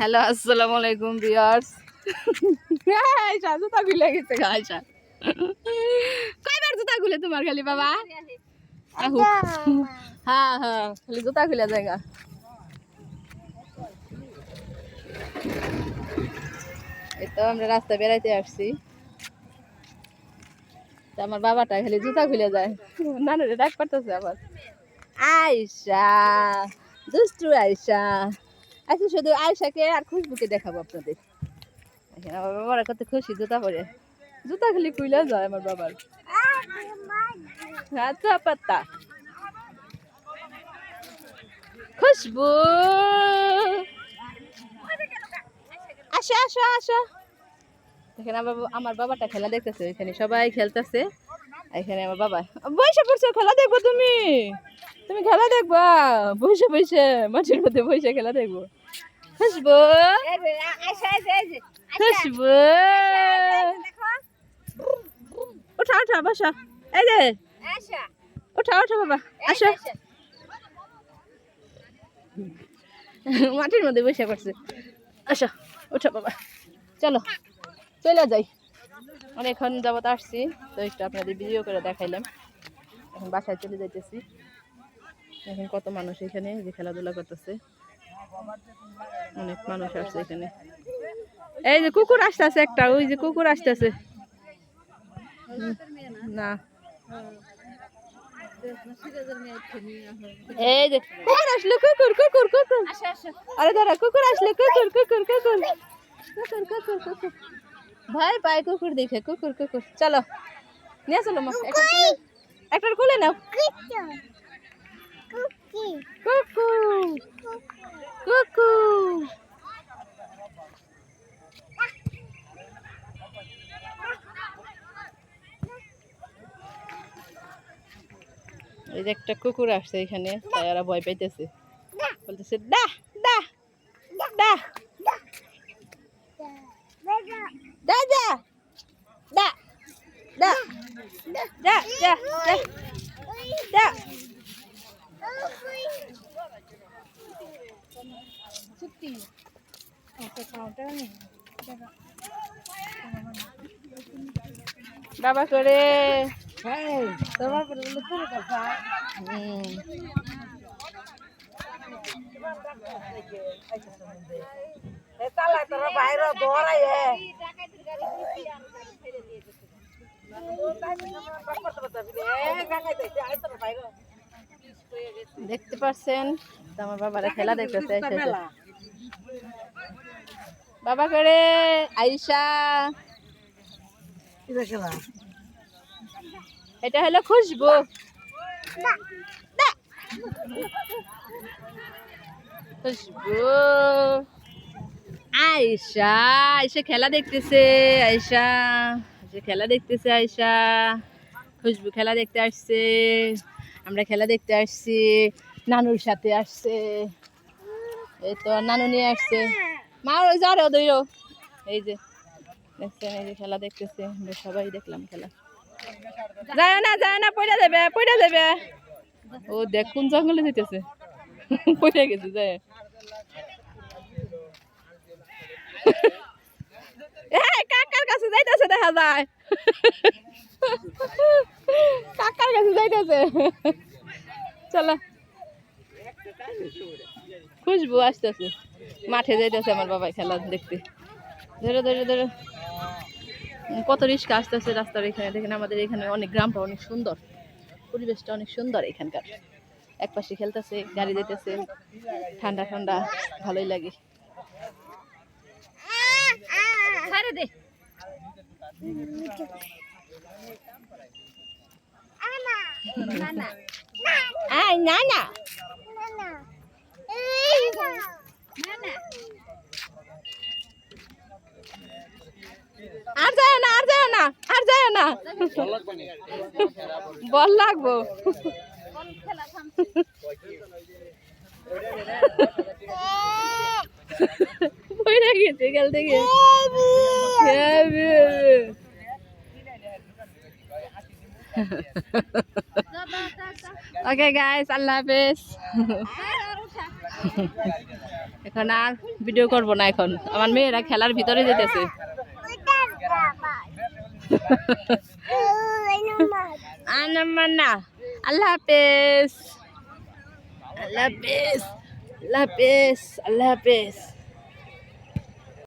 Hello আসসালামু আলাইকুম viewers. Ayesha জুতা খুলে গেছে। গো আয়শা কয়বার জুতা খুলে তোমার খালি বাবা? আহু। হ্যাঁ হ্যাঁ খালি জুতা খুলে জায়গা। এই তো আমরা রাস্তা বেড়াইতে আসছি। তা আমার বাবাটা খালি জুতা খুলে যায়। নানুরে ডাক করতেছে আবার। আয়শা দুষ্টু আয়শা। আচ্ছা শুধু আয়সাকে আর খুশবুকে দেখাবো আপনাদের। আমার বাবার কত খুশি জুতা পরে। জুতা খালি খুলে যায় আমার বাবার। আচ্ছা পাত্তা। খুশবু! আসো আসো আসো। এখানে আমার বাবা- আমার বাবাটা খেলা দেখতেছে এখানে সবাই খেলতেছে। এখানে আমার বাবা বসে পড়ছো খেলা দেখব তুমি। তুমি খেলা দেখবা, বসে বসে, মাঠের মধ্যে বসে খেলা দেখব। ওঠা ওঠা, বসো। এই যে। ওঠা ওঠা, বাবা, আসো। মাটির মধ্যে বসে পড়ছে। আসো, ওঠা, বাবা। চলো, চলে যাই। অনেকক্ষণ যাবত আসছি, তো একটু আপনাদের ভিডিও করে দেখাইলাম। এখন বাসায় চলে যাইতেছি। এখন কত মানুষ এখানে যে খেলাধুলা করতেছে? অনেক মানুষ আসছে এখানে। এই যে কুকুর আসতেছে একটা ওই যে কুকুর আসতেছে। না। এই যে কুকুর আসলো কুকুর কুকুর কুকুর। আরে দাঁড়া কুকুর আসলো কুকুর কুকুর কুকুর। কুকুর কুকুর কুকুর। ভয় পায় কুকুর দেখে কুকুর কুকুর। চলো নিয়ে চলো মা একটা কোলে- একটা কোলে নাও। কুকু কুকু এই যে একটা কুকুর আসছে এখানে তাই ওরা ভয় পাইতেছে বলতেছে দা দা দা ডা যা ডা ডা যা যা যা যা বাবা করে হুম। দেখতে পাচ্ছেন তো আমার বাবারা খেলা দেখতেছে বাবা করে আইসা এটা হলো খুশবু। খুশবু। আয়সা আয়সা খেলা দেখতেছে আয়সা আয়সা খেলা দেখতেছে আয়সা খুশবু খেলা দেখতে আসছে। আমরা খেলা দেখতে আসছি, নানুর সাথে আসছে, এই তো নানু নিয়ে আসছে। মা, ওই যারো দইরো। এই যে, দেখছেন, এই যে খেলা দেখতেছে, আমরা সবাই দেখলাম খেলা। যায় না যায় না পয়লা দেবে পয়লা দেবে। ও দেখ, কোন জঙ্গলে যেতেছে পয়লা গেছে, যায়। এই কাকার কাছে যাইতেছে, দেখা যায়। কাকার কাছে যাইতেছে। চলো। খুশবু আসতেছে। মাঠে যাইতেছে আমার বাবা খেলা দেখতে। ধরে ধরে ধরে। কত রিস্কা আসতেছে রাস্তার এখানে। দেখেন আমাদের এখানে অনেক গ্রামটা অনেক সুন্দর। পরিবেশটা অনেক সুন্দর এখানকার। এক পাশে খেলতেছে গাড়ি যেতেছে ঠান্ডা ঠান্ডা ভালোই লাগে। দে। আয় না না আর যায় না আর যায় না আর যায় না। বল লাগবো। পড়ে গেছে গেল থেকে ওকে গাইস আল্লাহ হাফেজ। এখন আর ভিডিও করব না এখন। আমার মেয়েরা খেলার ভিতরে যেতেছে। আনামানা আল্লাহ হাফেজ। আল্লাহ হাফেজ আল্লাহ হাফেজ আল্লাহ হাফেজ।